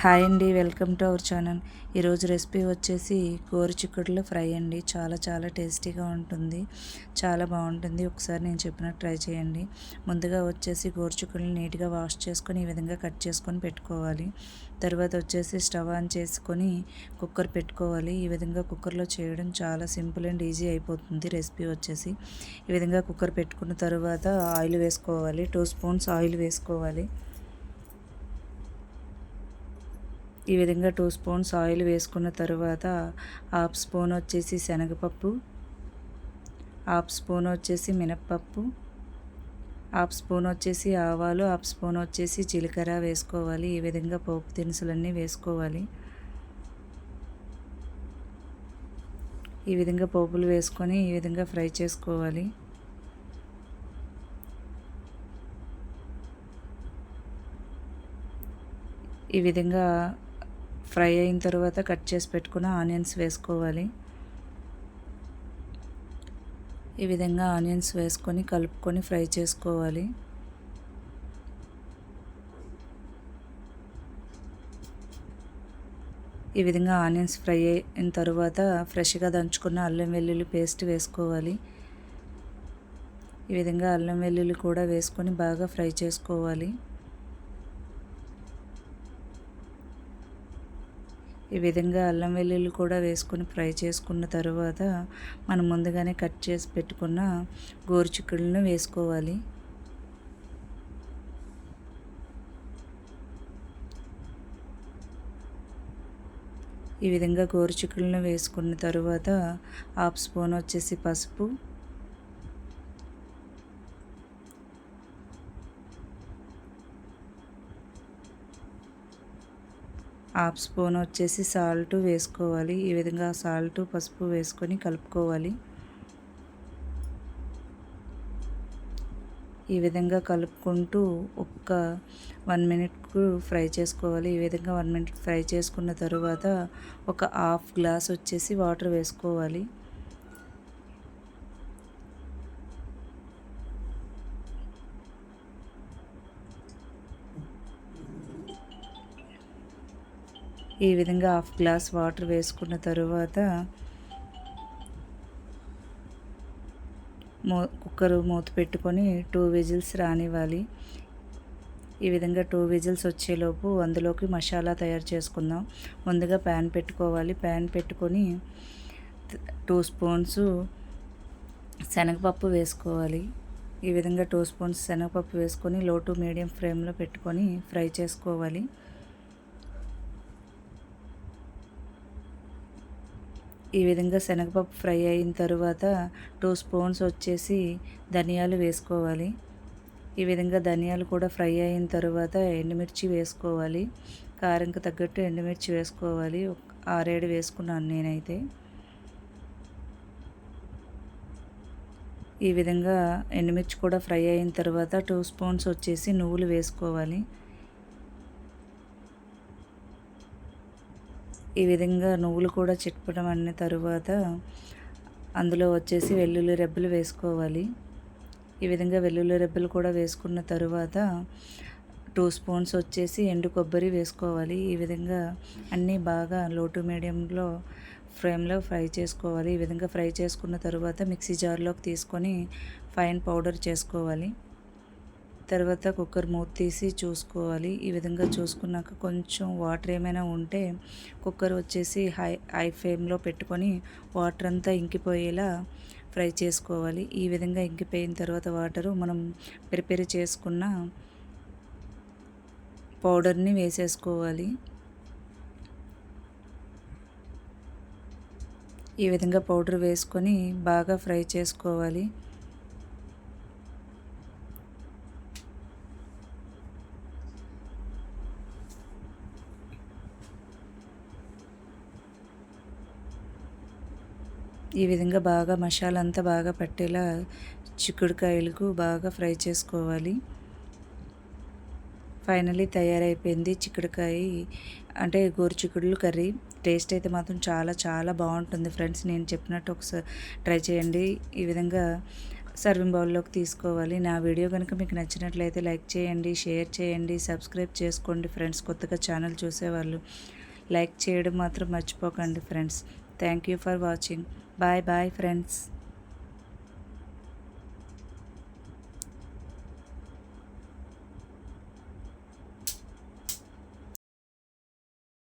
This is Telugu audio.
హాయ్ అండి వెల్కమ్ టు అవర్ ఛానల్. ఈరోజు రెసిపీ వచ్చేసి చిక్కుడులో ఫ్రై అండి. చాలా చాలా టేస్టీగా ఉంటుంది. చాలా బాగుంటుంది. ఒకసారి నేను చెప్పినట్టు ట్రై చేయండి. ముందుగా వచ్చేసి చిక్కుడుని నీట్గా వాష్ చేసుకొని ఈ విధంగా కట్ చేసుకొని పెట్టుకోవాలి. తర్వాత వచ్చేసి స్టవ్ ఆన్ చేసుకొని కుక్కర్ పెట్టుకోవాలి. ఈ విధంగా కుక్కర్లో చేయడం చాలా సింపుల్ అండ్ ఈజీ అయిపోతుంది రెసిపీ వచ్చేసి. ఈ విధంగా కుక్కర్ పెట్టుకున్న తర్వాత ఆయిల్ వేసుకోవాలి. టూ స్పూన్స్ ఆయిల్ వేసుకోవాలి. ఈ విధంగా టూ స్పూన్స్ ఆయిల్ వేసుకున్న తర్వాత హాఫ్ స్పూన్ వచ్చేసి శనగపప్పు హాఫ్ స్పూన్ వచ్చేసి మినప్పప్పు హాఫ్ స్పూన్ వచ్చేసి ఆవాలు హాఫ్ స్పూన్ వచ్చేసి జీలకర్ర వేసుకోవాలి. ఈ విధంగా పోపు దినుసులన్నీ వేసుకోవాలి. ఈ విధంగా పోపులు వేసుకొని ఈ విధంగా ఫ్రై చేసుకోవాలి. ఈ విధంగా ఫ్రై అయిన తర్వాత కట్ చేసి పెట్టుకున్న ఆనియన్స్ వేసుకోవాలి. ఈ విధంగా ఆనియన్స్ వేసుకొని కలుపుకొని ఫ్రై చేసుకోవాలి. ఈ విధంగా ఆనియన్స్ ఫ్రై అయిన తర్వాత ఫ్రెష్గా దంచుకున్న అల్లం వెల్లుల్లి పేస్ట్ వేసుకోవాలి. ఈ విధంగా అల్లం వెల్లుల్లి కూడా వేసుకొని బాగా ఫ్రై చేసుకోవాలి. ఈ విధంగా అల్లం వెల్లుల్లి కూడా వేసుకొని ఫ్రై చేసుకున్న తర్వాత మనం ముందుగానే కట్ చేసి పెట్టుకున్న గోరుచిక్కుడులను వేసుకోవాలి. ఈ విధంగా గోరుచిక్కుడులను వేసుకున్న తర్వాత హాఫ్ స్పూన్ వచ్చేసి పసుపు హాఫ్ స్పూన్ వచ్చేసి సాల్ట్ వేసుకోవాలి. ఈ విధంగా సాల్ట్ పసుపు వేసుకొని కలుపుకోవాలి. ఈ విధంగా కలుపుకుంటూ ఒక్క వన్ మినిట్కు ఫ్రై చేసుకోవాలి. ఈ విధంగా వన్ మినిట్ ఫ్రై చేసుకున్న తర్వాత ఒక హాఫ్ గ్లాస్ వచ్చేసి వాటర్ వేసుకోవాలి. ఈ విధంగా హాఫ్ గ్లాస్ వాటర్ వేసుకున్న తరువాత మూ కుక్కర్ మూత పెట్టుకొని టూ విజిల్స్ రానివ్వాలి. ఈ విధంగా టూ విజిల్స్ వచ్చేలోపు అందులోకి మసాలా తయారు చేసుకుందాం. ముందుగా ప్యాన్ పెట్టుకోవాలి. ప్యాన్ పెట్టుకొని టూ స్పూన్స్ శనగపప్పు వేసుకోవాలి. ఈ విధంగా టూ స్పూన్స్ శనగపప్పు వేసుకొని లో టు మీడియం ఫ్లేమ్లో పెట్టుకొని ఫ్రై చేసుకోవాలి. ఈ విధంగా శనగపప్పు ఫ్రై అయిన తర్వాత టూ స్పూన్స్ వచ్చేసి ధనియాలు వేసుకోవాలి. ఈ విధంగా ధనియాలు కూడా ఫ్రై అయిన తర్వాత ఎండుమిర్చి వేసుకోవాలి. కారంకి తగ్గట్టు ఎండుమిర్చి వేసుకోవాలి. ఆరేడు వేసుకున్నాను నేనైతే. ఈ విధంగా ఎండుమిర్చి కూడా ఫ్రై అయిన తర్వాత టూ స్పూన్స్ వచ్చేసి నువ్వులు వేసుకోవాలి. ఈ విధంగా నువ్వులు కూడా చిట్పడం అన్న తరువాత అందులో వచ్చేసి వెల్లుల్లి రెబ్బలు వేసుకోవాలి. ఈ విధంగా వెల్లుల్లి రెబ్బలు కూడా వేసుకున్న తరువాత టూ స్పూన్స్ వచ్చేసి ఎండు కొబ్బరి వేసుకోవాలి. ఈ విధంగా అన్నీ బాగా లోటు మీడియంలో ఫ్రేమ్లో ఫ్రై చేసుకోవాలి. ఈ విధంగా ఫ్రై చేసుకున్న తర్వాత మిక్సీ జార్లోకి తీసుకొని ఫైన్ పౌడర్ చేసుకోవాలి. తర్వాత కుక్కర్ మూత తీసి చూసుకోవాలి. ఈ విధంగా చూసుకున్నాక కొంచెం వాటర్ ఏమైనా ఉంటే కుక్కర్ వచ్చేసి హై హై ఫ్లేమ్లో పెట్టుకొని వాటర్ అంతా ఇంకిపోయేలా ఫ్రై చేసుకోవాలి. ఈ విధంగా ఇంకిపోయిన తర్వాత వాటరు మనం ప్రిపేర్ చేసుకున్న పౌడర్ని వేసేసుకోవాలి. ఈ విధంగా పౌడర్ వేసుకొని బాగా ఫ్రై చేసుకోవాలి. ఈ విధంగా బాగా మసాలా అంతా బాగా పట్టేలా చిక్కుడుకాయలకు బాగా ఫ్రై చేసుకోవాలి. ఫైనలీ తయారైపోయింది చిక్కుడుకాయ. అంటే గోరుచిక్కుడులు కర్రీ. టేస్ట్ అయితే మాత్రం చాలా చాలా బాగుంటుంది ఫ్రెండ్స్. నేను చెప్పినట్టు ఒకసారి ట్రై చేయండి. ఈ విధంగా సర్వింగ్ బౌల్లోకి తీసుకోవాలి. నా వీడియో కనుక మీకు నచ్చినట్లయితే లైక్ చేయండి షేర్ చేయండి సబ్స్క్రైబ్ చేసుకోండి ఫ్రెండ్స్. కొత్తగా ఛానల్ చూసేవాళ్ళు లైక్ చేయడం మాత్రం మర్చిపోకండి friends. Thank you for watching. Bye bye friends.